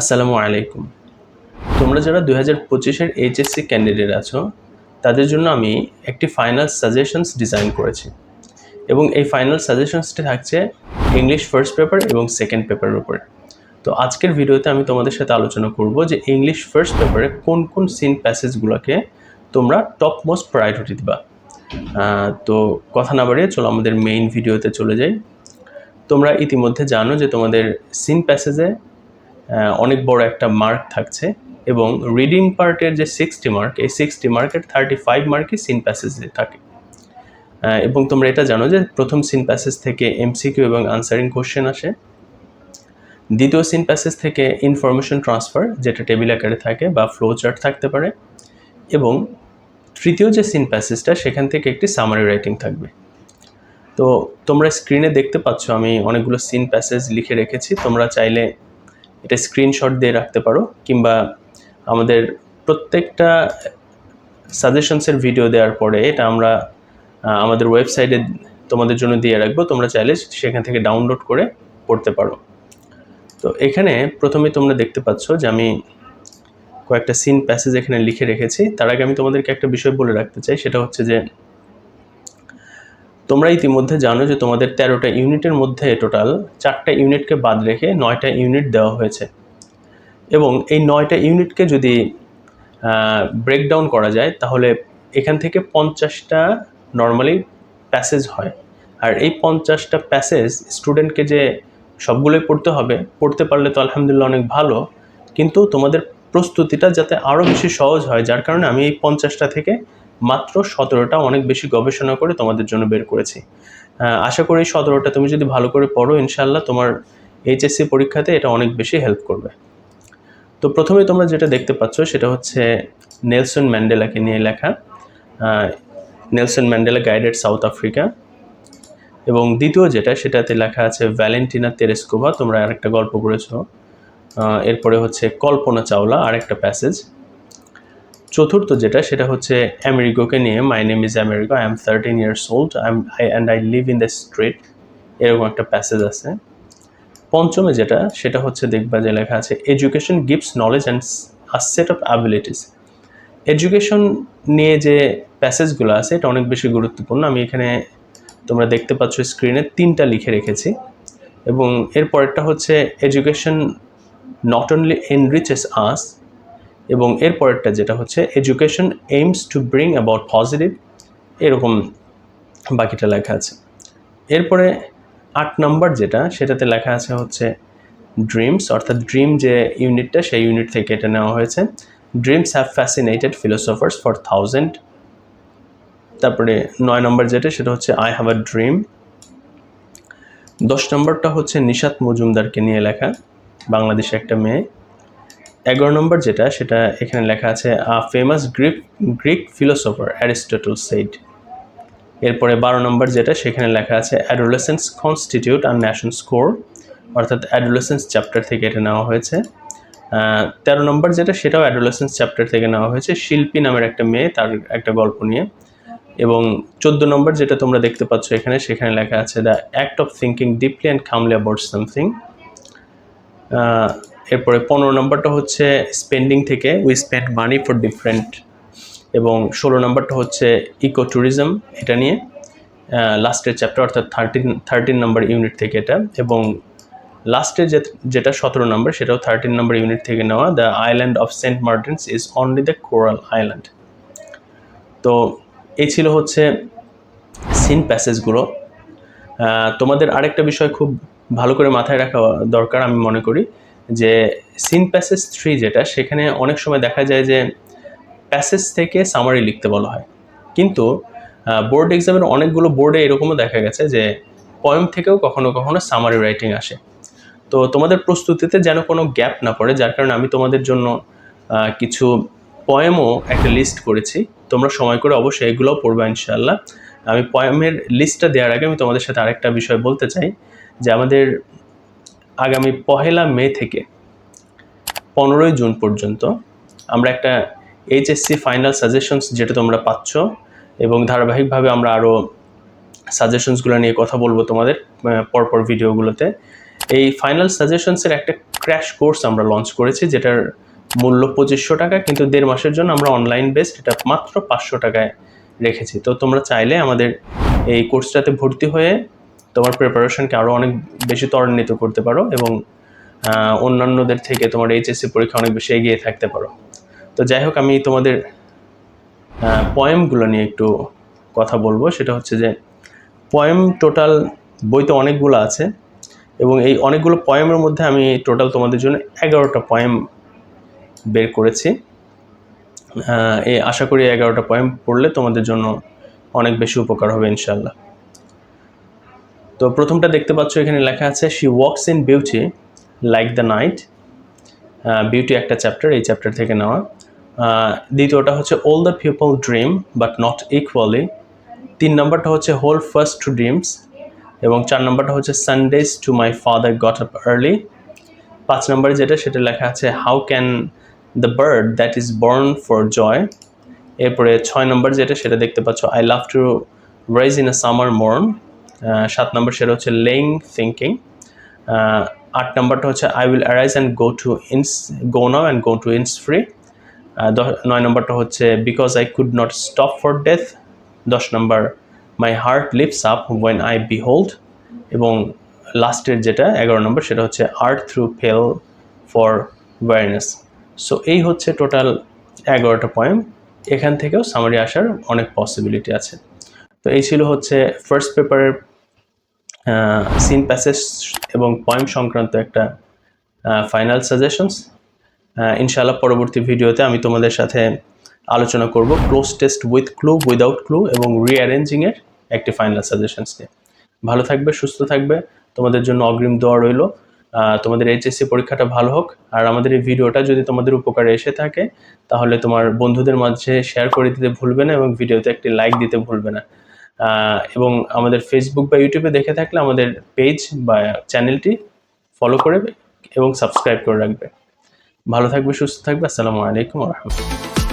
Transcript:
আসসালামু আলাইকুম। তোমরা যারা দুই হাজার পঁচিশের এইচএসসি ক্যান্ডিডেট আছো, তাদের জন্য আমি একটি ফাইনাল সাজেশনস ডিজাইন করেছি। এবং এই ফাইনাল সাজেশনসটি থাকছে ইংলিশ ফার্স্ট পেপার এবং সেকেন্ড পেপারের উপরে। তো আজকের ভিডিওতে আমি তোমাদের সাথে আলোচনা করব যে ইংলিশ ফার্স্ট পেপারে কোন কোন সিন প্যাসেজগুলোকে তোমরা টপ মোস্ট প্রায়োরিটি দিবা। তো কথা না বাড়িয়ে চলো আমাদের মেইন ভিডিওতে চলে যাই। তোমরা ইতিমধ্যে জানো যে তোমাদের সিন প্যাসেজে অনেক বড় একটা মার্ক থাকছে এবং রিডিং পার্টের যে সিক্সটি মার্ক এই সিক্সটি মার্কের থার্টি ফাইভ মার্কই সিন প্যাসেজে থাকে। এবং তোমরা এটা জানো যে প্রথম সিন প্যাসেজ থেকে এমসিকিউ এবং আনসারিং কোশ্চেন আসে। দ্বিতীয় সিন প্যাসেজ থেকে ইনফরমেশন ট্রান্সফার যেটা টেবিল আকারে থাকে বা ফ্লো চার্ট থাকতে পারে। এবং তৃতীয় যে সিন প্যাসেজটা সেখান থেকে একটি সামারি রাইটিং থাকবে। তো তোমরা স্ক্রিনে দেখতে পাচ্ছ, আমি অনেকগুলো সিন প্যাসেজ লিখে রেখেছি। তোমরা চাইলে এটা স্ক্রিনশট দিয়ে রাখতে পারো, কিংবা আমাদের প্রত্যেকটা সাজেশনসের ভিডিও দেওয়ার পরে এটা আমরা আমাদের ওয়েবসাইটে তোমাদের জন্য দিয়ে রাখব। তোমরা চাইলে সেখান থেকে ডাউনলোড করে পড়তে পারো। তো এখানে প্রথমে তোমরা দেখতে পাচ্ছ যে আমি কয়েকটা সিন প্যাসেজ এখানে লিখে রেখেছি। তার আগে আমি তোমাদেরকে একটা বিষয় বলে রাখতে চাই, সেটা হচ্ছে যে তোমরা ইতিমধ্যে জানো যে তোমাদের তেরোটা ইউনিটের মধ্যে টোটাল চারটা ইউনিটকে বাদ রেখে নয়টা ইউনিট দেওয়া হয়েছে। এবং এই নয়টা ইউনিটকে যদি ব্রেকডাউন করা যায়, তাহলে এখান থেকে পঞ্চাশটা নর্মালি প্যাসেজ হয়। আর এই পঞ্চাশটা প্যাসেজ স্টুডেন্টকে যে সবগুলোই পড়তে হবে, পড়তে পারলে তো আলহামদুলিল্লাহ অনেক ভালো, কিন্তু তোমাদের প্রস্তুতিটা যাতে আরও বেশি সহজ হয়, যার কারণে আমি এই পঞ্চাশটা থেকে মাত্র সতেরোটা অনেক বেশি গবেষণা করে তোমাদের জন্য বের করেছি। আশা করি সতেরোটা তুমি যদি ভালো করে পড়ো ইনশাল্লাহ তোমার এইচএসসি পরীক্ষাতে এটা অনেক বেশি হেল্প করবে। তো প্রথমে তোমরা যেটা দেখতে পাচ্ছ সেটা হচ্ছে নেলসন ম্যান্ডেলাকে নিয়ে লেখা। Nelson Mandela guided South Africa. এবং দ্বিতীয় যেটা, সেটাতে লেখা আছে ভ্যালেন্টিনা তেরেস্কোভা, তোমরা আরেকটা গল্প করেছ এরপরে হচ্ছে কল্পনা চাওলা, আরেকটা প্যাসেজ চতুর্থ যেটা, সেটা হচ্ছে আমেরিকোকে নিয়ে my name is Americo I am thirteen years old I am I and I live in the street এরকম একটা প্যাসেজ আছে। পঞ্চমে যেটা, সেটা হচ্ছে দেখবা যে লেখা আছে education gives knowledge and a set of abilities education নিয়ে যে প্যাসেজগুলো আছে, এটা অনেক বেশি গুরুত্বপূর্ণ। আমি এখানে তোমরা দেখতে পাচ্ছ স্ক্রিনে তিনটা লিখে রেখেছি। এবং এর পরেরটা হচ্ছে education not only enriches us এবং এর পরেরটা যেটা হচ্ছে education aims to bring about positive এরকম বাকিটা লেখা আছে। এরপরে আট নাম্বার যেটা, সেটাতে লেখা আছে হচ্ছে ড্রিমস অর্থাৎ ড্রিম যে ইউনিটটা সেই ইউনিট থেকে এটা নেওয়া হয়েছে। Dreams have fascinated philosophers for thousand তারপরে নয় নম্বর যেটা, সেটা হচ্ছে আই হ্যাভ আ ড্রিম দশ নম্বরটা হচ্ছে, নিশাত মজুমদারকে নিয়ে লেখা, বাংলাদেশে একটা মেয়ে। এগারো নম্বর যেটা, সেটা এখানে লেখা আছে a famous Greek Greek philosopher Aristotle said এরপরে বারো নম্বর যেটা, সেখানে লেখা আছে adolescence constitute our nation score অর্থাৎ অ্যাডোলেসেন্স চ্যাপ্টার থেকে এটা নেওয়া হয়েছে। তেরো নম্বর যেটা, সেটাও অ্যাডোলেসেন্স চ্যাপ্টার থেকে নেওয়া হয়েছে, শিল্পী নামের একটা মেয়ে, তার একটা গল্প নিয়ে। এবং চোদ্দ নম্বর যেটা তোমরা দেখতে পাচ্ছ এখানে, সেখানে লেখা আছে the act of thinking deeply and calmly about something এরপরে পনেরো নম্বরটা হচ্ছে স্পেন্ডিং থেকে we spend money for different এবং ষোলো নম্বরটা হচ্ছে ইকো ট্যুরিজম এটা নিয়ে লাস্টের চ্যাপ্টার অর্থাৎ থার্টিন থার্টিন নম্বর ইউনিট থেকে এটা, এবং লাস্টে যে যেটা সতেরো নম্বর সেটাও থার্টিন নম্বর ইউনিট থেকে নেওয়া the island of Saint Martin's is only the coral island তো এই ছিল হচ্ছে সিন প্যাসেজগুলো তোমাদের আরেকটা বিষয় খুব ভালো করে মাথায় রাখা দরকার আমি মনে করি। যে সিন প্যাসেজ থ্রি যেটা, সেখানে অনেক সময় দেখা যায় যে প্যাসেজ থেকে সামারি লিখতে বলা হয়। কিন্তু বোর্ড এক্সামের অনেকগুলো বোর্ডে এরকমও দেখা গেছে যে পয়েম থেকেও কখনো কখনো সামারি রাইটিং আসে। তো তোমাদের প্রস্তুতিতে যেন কোনো গ্যাপ না পড়ে, যার কারণে আমি তোমাদের জন্য কিছু পয়েমও একটা লিস্ট করেছি। তোমরা সময় করে অবশ্যই এগুলোও পড়বে ইনশাল্লাহ আমি পয়েমের লিস্টটা দেওয়ার আগে আমি তোমাদের সাথে আরেকটা বিষয় বলতে চাই, যে আমাদের আগামী পহেলা মে থেকে পনেরোই জুন পর্যন্ত আমরা একটা এইচএসসি ফাইনাল সাজেশনস যেটা তোমরা পাচ্ছ এবং ধারাবাহিকভাবে আমরা আরও সাজেশনসগুলো নিয়ে কথা বলব তোমাদের পরপর ভিডিওগুলোতে এই ফাইনাল সাজেশনসের একটা ক্র্যাশ কোর্স আমরা লঞ্চ করেছি, যেটার মূল্য পঁচিশশো টাকা কিন্তু দেড় মাসের জন্য আমরা অনলাইন বেসড এটা মাত্র পাঁচশো টাকায় রেখেছি। তো তোমরা চাইলে আমাদের এই কোর্সটাতে ভর্তি হয়ে তোমার প্রিপারেশনকে আরও অনেক বেশি ত্বরান্বিত করতে পারো এবং অন্যান্যদের থেকে তোমার এইচএসসি পরীক্ষা অনেক বেশি এগিয়ে থাকতে পারো। তো যাই হোক, আমি তোমাদের পয়েমগুলো নিয়ে একটু কথা বলব। সেটা হচ্ছে যে পয়েম টোটাল বইতে অনেকগুলো আছে এবং এই অনেকগুলো পয়েমের মধ্যে আমি টোটাল তোমাদের জন্য এগারোটা পয়েম বের করেছি। এই আশা করি এগারোটা পয়েম পড়লে তোমাদের জন্য অনেক বেশি উপকার হবে ইনশাল্লাহ তো প্রথমটা দেখতে পাচ্ছ, এখানে লেখা আছে she walks in beauty like the night beauty একটা চ্যাপ্টার এই চ্যাপ্টার থেকে নেওয়া। দ্বিতীয়টা হচ্ছে all the people dream but not equally তিন নম্বরটা হচ্ছে হোল ফার্স্ট টু ড্রিমস এবং চার নম্বরটা হচ্ছে Sundays too my father got up early পাঁচ নম্বরে যেটা, সেটা লেখা আছে how can the bird that is born for joy এরপরে ছয় নম্বর যেটা, সেটা দেখতে পাচ্ছ I love to rise in a summer morn সাত নম্বর সেটা হচ্ছে লেইং থিঙ্কিং আট নম্বরটা হচ্ছে I will arise and go to Innis, go now and go to Innisfree. নয় নম্বরটা হচ্ছে because I could not stop for death. দশ নম্বর, my heart leaps up when I behold. এবং লাস্টের যেটা, এগারো নম্বর সেটা হচ্ছে art through fell for awareness. So এই হচ্ছে টোটাল এগারোটা পয়েম এখান থেকেও সামারি আসার অনেক পসিবিলিটি আছে। তো এই ছিল হচ্ছে ফার্স্ট পেপারের সিন প্যাসেজ এবং পয়েম সংক্রান্ত একটা ফাইনাল সাজেশনস ইনশাআল্লাহ পরবর্তী ভিডিওতে আমি তোমাদের সাথে আলোচনা করব cloze test with clue without clue এবং রিঅ্যারেঞ্জিংয়ের একটি ফাইনাল সাজেশনস নিয়ে। ভালো থাকবে, সুস্থ থাকবে। তোমাদের জন্য অগ্রিম দোয়া রইল। তোমাদের এইচএসসি পরীক্ষাটা ভালো হোক। আর আমাদের এই ভিডিওটা যদি তোমাদের উপকারে এসে থাকে, তাহলে তোমার বন্ধুদের মাঝে শেয়ার করে দিতে ভুলবে না এবং ভিডিওতে একটি লাইক দিতে ভুলবে না। এবং আমাদের ফেসবুক বা ইউটিউবে দেখে থাকলে আমাদের পেজ বা চ্যানেলটি ফলো করবে এবং সাবস্ক্রাইব করে রাখবে। ভালো থাকবে, সুস্থ থাকবে। আসসালামু আলাইকুম রহমতুল্লাহ।